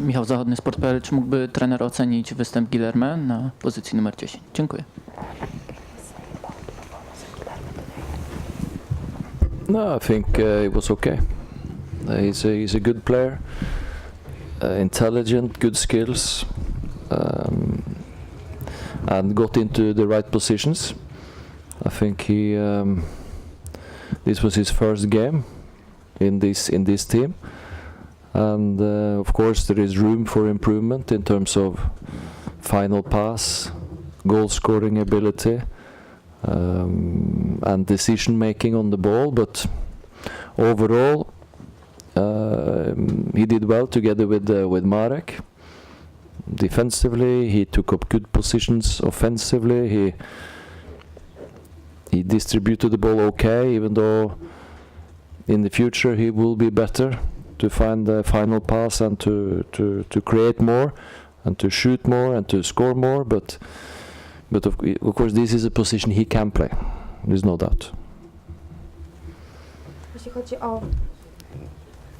Michał Zachodny, Sport.pl. Czy mógłby trener ocenić występ Guillerme na pozycji numer 10? Dziękuję. No, I think uh, it was okay. Uh, he's a he's a good player, uh, intelligent, good skills, um, and got into the right positions. I think he um, this was his first game in this in this team, and uh, of course there is room for improvement in terms of final pass, goal scoring ability um, and decision making on the ball. But overall, um he did well together with uh, with Marek. Defensively, he took up good positions. Offensively, he he distributed the ball okay, even though in the future he will be better to find the final pass and to, to, to create more and to shoot more and to score more. But but of, of course, this is a position he can play. There's no doubt. Jeśli chodzi o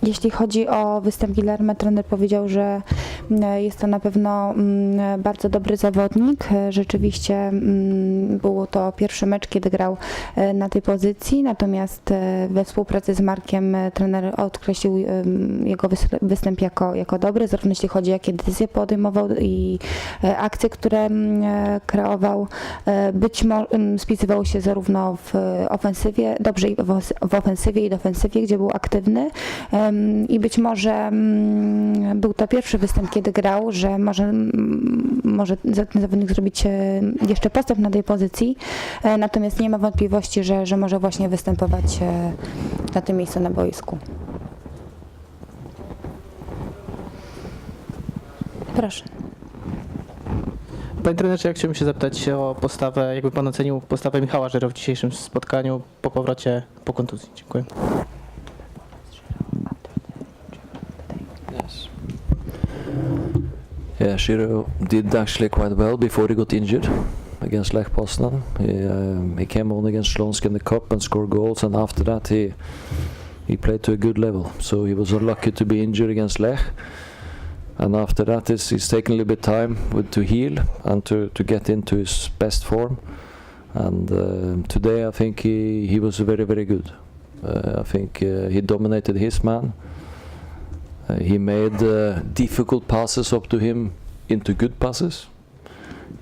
jeśli chodzi o występ Guillermo, trener powiedział, że mm, jest to na pewno mm, bardzo dobry zawodnik. Rzeczywiście mm, był to pierwszy mecz, kiedy grał e, na tej pozycji, natomiast e, we współpracy z Markiem e, trener odkreślił jego wys- występ jako, jako dobry, zarówno jeśli chodzi o jakie decyzje podejmował i akcje, które kreował. Być może spisywał się zarówno w ofensywie, dobrze w ofensywie i defensywie, gdzie był aktywny. I być może był to pierwszy występ, kiedy grał, że może, może ten zawodnik zrobić e, jeszcze postęp na tej pozycji. E, Natomiast nie ma wątpliwości, że, że może właśnie występować e, na tym miejscu na boisku. Proszę. Panie trenerze, ja chciałbym się zapytać o postawę, jakby pan ocenił postawę Michała Żero w dzisiejszym spotkaniu po powrocie po kontuzji. Dziękuję. Yeah, Shiro did actually quite well before he got injured against Lech Poznan. He, um, he came on against Slonsk in the cup and scored goals, and after that he he played to a good level. So he was unlucky to be injured against Lech. And after that, he's it's taken a little bit time with, to heal and to, to get into his best form. And uh, today, I think he, he was very, very good. Uh, I think uh, he dominated his man. Uh, he made uh, difficult passes up to him into good passes.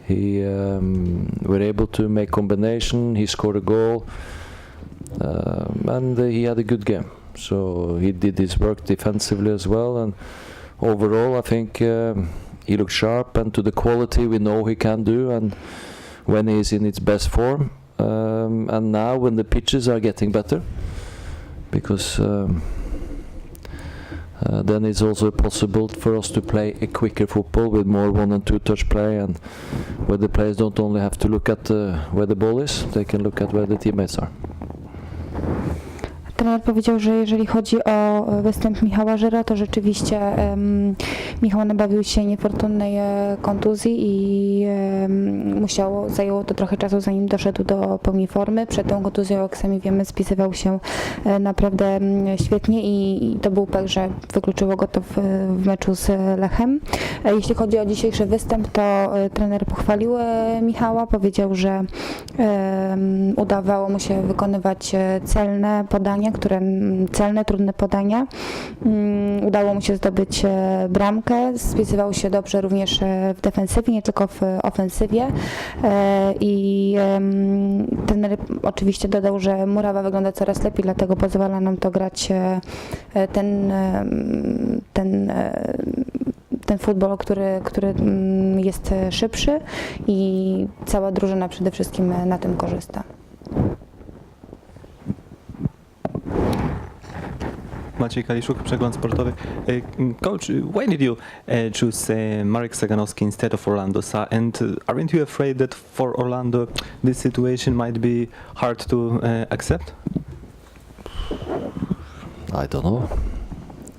He um, were able to make combination. He scored a goal, um, and uh, he had a good game. So he did his work defensively as well. And overall, I think um, he looked sharp and to the quality we know he can do. And when he's in its best form, um, and now when the pitches are getting better, because. Um, uh, then it's also possible for us to play a quicker football with more one and two touch play and where the players don't only have to look at uh, where the ball is, they can look at where the teammates are. Trener powiedział, że jeżeli chodzi o występ Michała Żyra, to rzeczywiście em, Michał nabawił się niefortunnej e, kontuzji i em, musiało, zajęło to trochę czasu, zanim doszedł do pełni formy. Przed tą kontuzją, jak sami wiemy, spisywał się e, naprawdę świetnie i, i to był pech, że wykluczyło go to w, w meczu z Lechem. E, Jeśli chodzi o dzisiejszy występ, to trener pochwalił Michała, powiedział, że em, udawało mu się wykonywać celne podania, które mm, celne, trudne podania. Mm, Udało mu się zdobyć e, bramkę, spisywał się dobrze również e, w defensywie, nie tylko w ofensywie. E, I em, trener oczywiście dodał, że Murawa wygląda coraz lepiej, dlatego pozwala nam to grać ten, ten ten futbol, który, który mm, jest szybszy i cała drużyna przede wszystkim na tym korzysta. Maciej Kaliszuk, Przegląd Sportowy. Coach, why did you choose Marek Saganowski instead of Orlando Sa? And aren't you afraid that for Orlando this situation might be hard to accept? I don't know.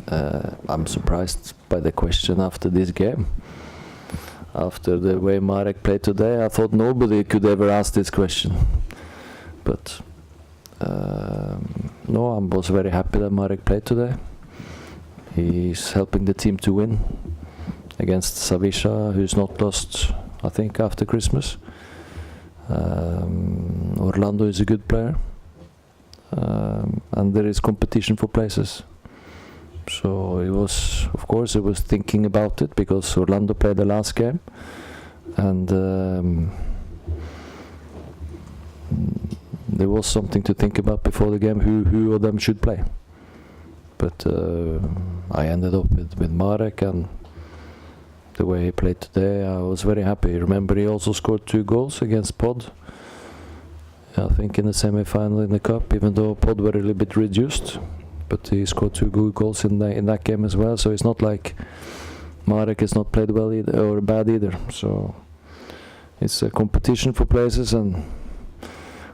Uh, I'm surprised by the question after this game. After the way Marek played today, I thought nobody could ever ask this question. But um, no, I was very happy that Marek played today. He's helping the team to win. against Savisha, who's not lost, I think, after Christmas. Um, Orlando is a good player, um, and there is competition for places. So it was, of course, I was thinking about it because Orlando played the last game, and um, there was something to think about before the game who who of them should play. But uh, I ended up with, with Marek and the way he played today, I was very happy. Remember, he also scored two goals against Pod. I think in the semi-final in the cup, even though Pod were a little bit reduced, but he scored two good goals in that in that game as well. So it's not like Marek has not played well either or bad either. So it's a competition for places, and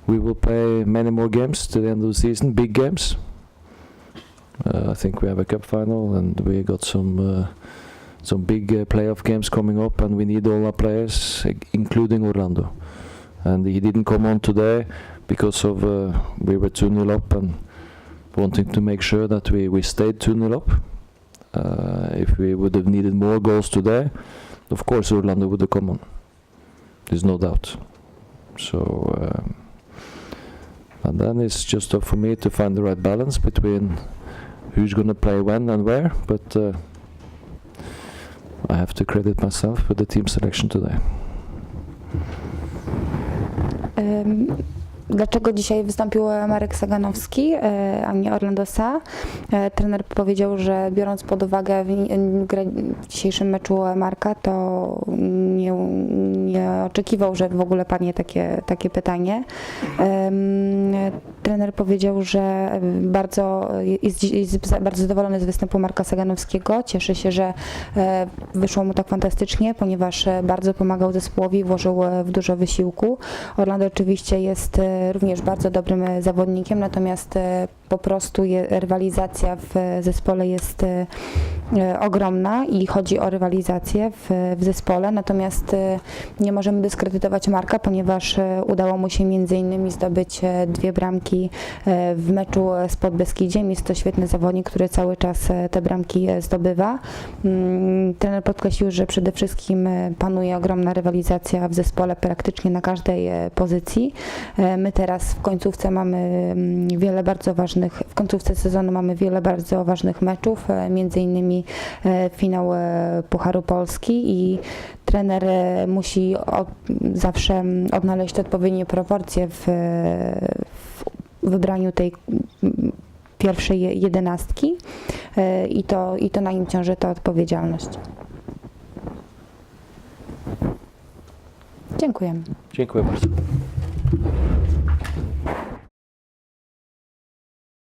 we will play many more games to the end of the season, big games. Uh, I think we have a cup final, and we got some uh, some big uh, playoff games coming up, and we need all our players, including Orlando. And he didn't come on today because of uh, we were 2 0 up and wanting to make sure that we, we stayed 2 0 up. Uh, if we would have needed more goals today, of course Orlando would have come on. There's no doubt. So, um, and then it's just up for me to find the right balance between who's going to play when and where. But uh, I have to credit myself with the team selection today. Dlaczego dzisiaj wystąpił Marek Saganowski, e, a nie Orlando Sa? E, Trener powiedział, że biorąc pod uwagę w- w dzisiejszym meczu Marka, to nie, nie oczekiwał, że w ogóle padnie takie, takie pytanie. Trener powiedział, że bardzo jest, jest bardzo zadowolony z występu Marka Saganowskiego. Cieszy się, że e, wyszło mu tak fantastycznie, ponieważ bardzo pomagał zespołowi, włożył w dużo wysiłku. Orlando oczywiście jest również bardzo dobrym e, zawodnikiem, natomiast e, po prostu je, rywalizacja w e, zespole jest e, e, ogromna i chodzi o rywalizację w, w zespole, natomiast e, nie możemy dyskredytować Marka, ponieważ e, udało mu się między innymi zdobyć e, dwie bramki e, w meczu e, z Podbeskidziem. Jest to świetny zawodnik, który cały czas e, te bramki e, zdobywa. Mm, Trener podkreślił, że przede wszystkim e, panuje ogromna rywalizacja w zespole praktycznie na każdej e, pozycji. E, My teraz w końcówce mamy mm, wiele bardzo ważnych, w końcówce sezonu mamy wiele bardzo ważnych meczów, e, między innymi e, finał e, Pucharu Polski i trener musi od, zawsze odnaleźć odpowiednie proporcje w, w wybraniu tej pierwszej je- jedenastki i to, i to na nim ciąży ta odpowiedzialność. Dziękujemy. Dziękuję bardzo.